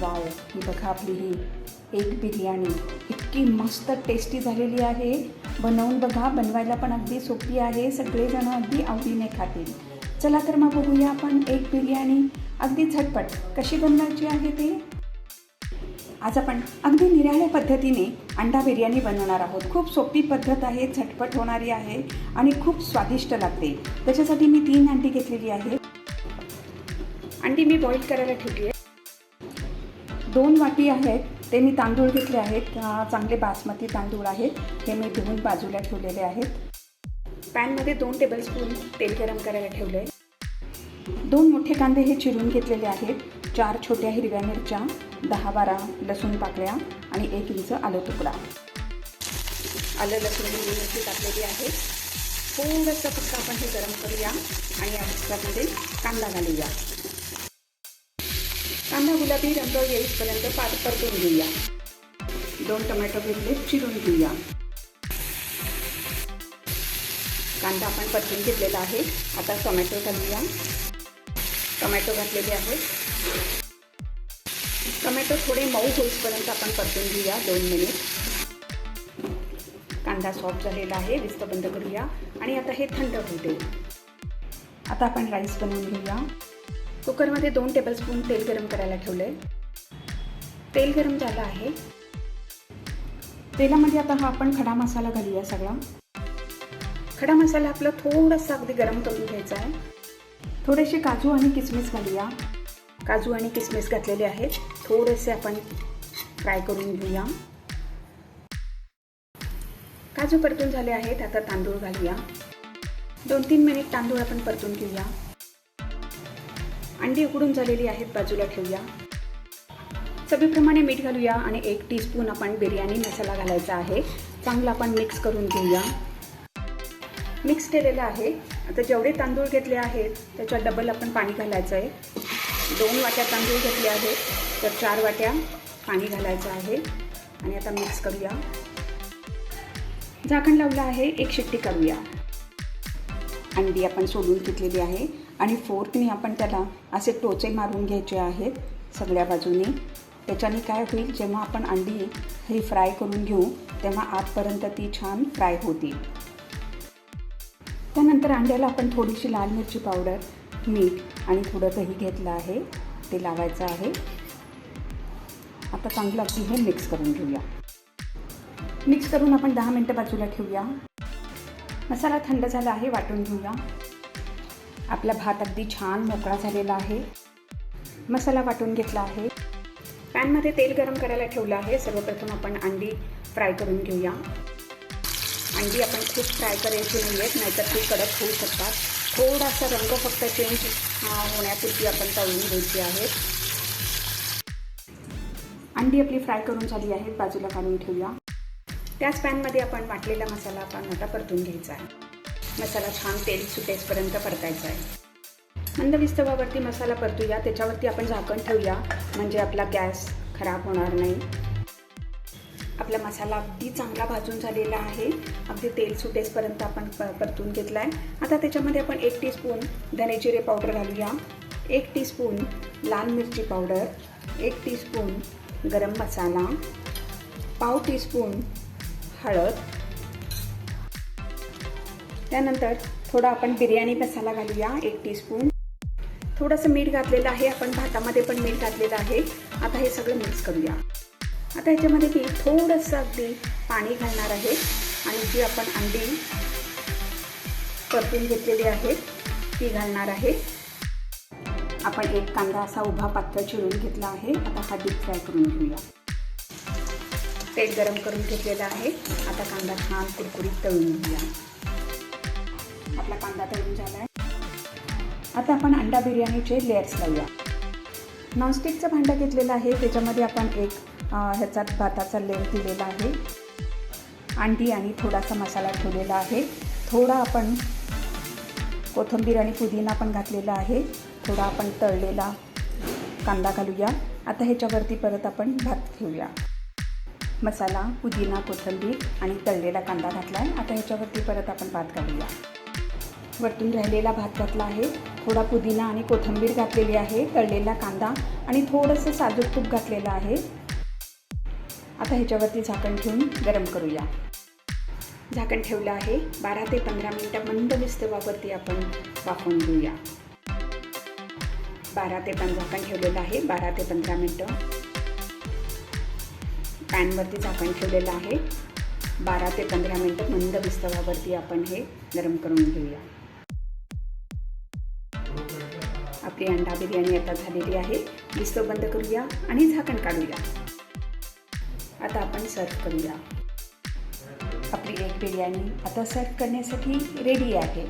Wow ही बघा आपली ही एक बिर्याणी. इतकी मस्त टेस्टी झालेली आहे. बनवून बघा बनवायला पण अगदी सोपी आहे. सगळेजण अगदी आवडीने खातील. चला तर मग बघूया आपण एक बिर्याणी. अगदी झटपट कशी बनवायची आहे ते? आज आपण अगदी निराळ्या पद्धतीने अंडा बिर्याणी बनवणार आहोत. खूप सोपी पद्धत आहे झटपट होणारी आहे आणि खूप स्वादिष्ट लागते. त्याच्यासाठी मी तीन अंडी घेतलेली आहे अंडी मी बॉईल करायला ठेवली आहे. दोन वाटी आहेत. ते मी तांदूळ घेतले आहेत. चांगले बासमती तांदूळ आहेत. हे मी धुवून बाजूला ठेवलेले आहेत. पॅनमध्ये दोन टेबलस्पून तेल गरम करायला ठेवले दोन मोठे कांदे हे चिरून घेतलेले आहेत. चार छोट्या हिरव्या मिरच्या दहा बारा लसूण पाकळ्या आणि एक इंच आलं तुकडा. आलं लसूण हिरवी मिरची टाकलेली आहे. थोडंसं फक्त आपण हे गरम करूया आणि याच्यामध्ये कांदा घालूया. कांदा गुलाबी रंग येईपर्यंत पात परतून घेऊया. दोन टोमॅटो घेतले चिरून घेऊया. कांदा आपण परतून घेतलेला आहे. आता टोमॅटो घालूया. टोमॅटो घातलेले आहेत. टोमॅटो थोडे मऊ होईपर्यंत आपण परतून घेऊया दोन मिनिट. कांदा सॉफ्ट झालेला आहे विस्त बंद करूया. आणि आता हे थंड होऊ आता आपण राईस बनवून घेऊया. कुकरमध्ये दोन टेबलस्पून तेल गरम करायला ठेवले तेल गरम झालं आहे. तेलामध्ये आता हा आपण खडा मसाला घालूया सगळा. खडा मसाला आपला थोडासा अगदी गरम करून घ्यायचा आहे. थोडेसे काजू आणि किसमिस घालूया. काजू आणि किसमिस घातलेले आहेत. थोडेसे आपण फ्राय करून घेऊया. काजू परतून झाले आहेत. आता तांदूळ घालूया. दोन तीन मिनिट तांदूळ आपण परतून घेऊया. अंडी उकडून झालेली आहेत बाजूला ठेवूया. चवीप्रमाणे मीठ घालूया आणि एक टीस्पून आपण बिर्याणी मसाला घालायचा आहे. चांगला आपण मिक्स करून घेऊया. मिक्स केलेलं आहे. आता जेवढे तांदूळ घेतले आहेत त्याच्यात डबल आपण पाणी घालायचं आहे. दोन वाट्या तांदूळ घेतले आहेत तर चार वाट्या पाणी घालायचं आहे. आणि आता मिक्स करूया. झाकण लावलं आहे एक शिट्टी करूया अंडी आपण सोडून घेतलेली आहे. आणि फोर्कने आपण त्याला असे टोचे मारून घ्यायचे आहेत सगळ्या बाजूने. त्याच्याने काय होईल जेव्हा आपण अंडी ही फ्राय करून घेऊ तेव्हा आतपर्यंत ती छान फ्राय होतील. त्यानंतर अंड्याला आपण थोडीशी लाल मिरची पावडर मीठ आणि थोडं दही घेतलं आहे. ते लावायचं आहे. आता चांगलं अगदी हे मिक्स करून घेऊया. मिक्स करून आपण दहा मिनटं बाजूला ठेवूया. मसाला थंड झाला आहे वाटून घेऊया. आपला भात अगदी छान मोकळा झालेला आहे. मसाला वाटून घेतला आहे. पॅनमध्ये तेल गरम करायला ठेवलं आहे. सर्वप्रथम आपण अंडी फ्राय करून घेऊया. अंडी आपण खूप फ्राय करायची नाही आहेत नाहीतर ती कडक होऊ शकतात. थोडासा रंग फक्त चेंज होण्यापूर्वी आपण तळून घ्यायची आहे अंडी आपली फ्राय करून झाली आहेत बाजूला काढून ठेवूया. त्याच पॅनमध्ये आपण वाटलेला मसाला आपण आता परतून घ्यायचा आहे. मसाला छान तेल सुटेसपर्यंत परतायचा आहे. मंद विस्तवावरती मसाला परतूया. त्याच्यावरती आपण झाकण ठेवूया. म्हणजे आपला गॅस खराब होणार नाही. आपला मसाला अगदी चांगला भाजून झालेला आहे. अगदी तेल सुटेसपर्यंत आपण प परतून घेतला आहे आता त्याच्यामध्ये आपण एक टीस्पून धने जिरे पावडर घालूया. एक टीस्पून लाल मिरची पावडर. एक टीस्पून गरम मसाला. पाव टीस्पून हळद. त्यानंतर थोडा आपण बिर्याणी मसाला घालूया एक टीस्पून थोडंसं मीठ घातलेलं आहे आपण भातामध्ये पण मीठ घातलेलं आहे. आता हे सगळं मिक्स करूया. आता ह्याच्यामध्ये मी थोडंसं अगदी पाणी घालणार आहे आणि जी आपण अंडी परतून घेतलेली आहे ती घालणार आहे. आपण एक कांदा असा उभा पातळ चिरून घेतला आहे. आता हा डीप फ्राय करून घेऊया. तेल गरम करून घेतलेलं आहे. आता कांदा छान कुरकुरीत तळून घेऊया. आपला कांदा तळून झाला आहे आता आपण अंडा बिर्याणीचे लेअर्स लावूया. नॉनस्टिकचं भांडं घेतलेलं आहे. त्याच्यामध्ये आपण एक ह्याचा भाताचा लेअर दिलेला आहे. अंडी आणि थोडासा मसाला ठेवलेला आहे. थोडा आपण कोथिंबीर आणि पुदिना पण घातलेला आहे. थोडा आपण तळलेला कांदा घालूया. आता ह्याच्यावरती परत आपण भात ठेवूया. मसाला पुदिना कोथिंबीर आणि तळलेला कांदा घातला आहे आता ह्याच्यावरती परत आपण भात घालूया. वरतून राहिलेला भात घातला आहे. थोडा पुदिना आणि कोथिंबीर घातलेली आहे. तळलेला कांदा आणि थोडंसं साजूक तूप घातलेलं आहे. आता ह्याच्यावरती झाकण ठेवून गरम करूया. झाकण ठेवलं आहे. बारा ते पंधरा मिनटं मंद विस्तवावरती आपण वाफवून घेऊया. बारा ते पण झाकण ठेवलेलं आहे. बारा ते पंधरा मिनटं. पॅनवरती झाकण ठेवलेलं आहे. बारा ते पंधरा मिनटं मंद विस्तवावरती आपण हे गरम करून घेऊया. आपली अंडा बिर्याणी आता झालेली आहे. विस्तव बंद करूया आणि झाकण काढूया. आता आपण सर्व करूया. आपली एक बिर्याणी आता सर्व करण्यासाठी रेडी आहे.